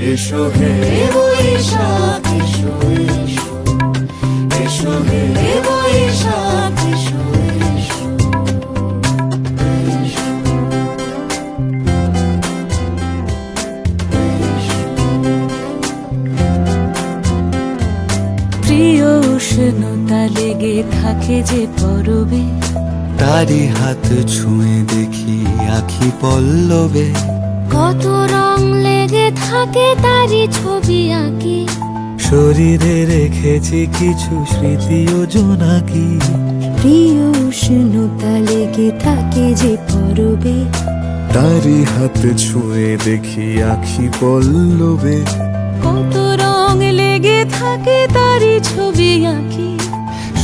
এসো হে। বৈশাখ এসো এসো এসো। হে বৈশাখ এসো এসো। প্রিয় উষ্ণতা লেগে থাকে যে পরবে। তারি হাত ছুঁয়ে দেখি আখি পল্লবে। কত থাকে তারই ছবি আঁকি। শরীরে রেখেছি কিছু স্মৃতি ও জোনাকি প্রিয় উষ্ণতা লেগে থাকে যে পরবে? তারি হাতে ছুঁয়ে দেখি আখি পল্লবে। কত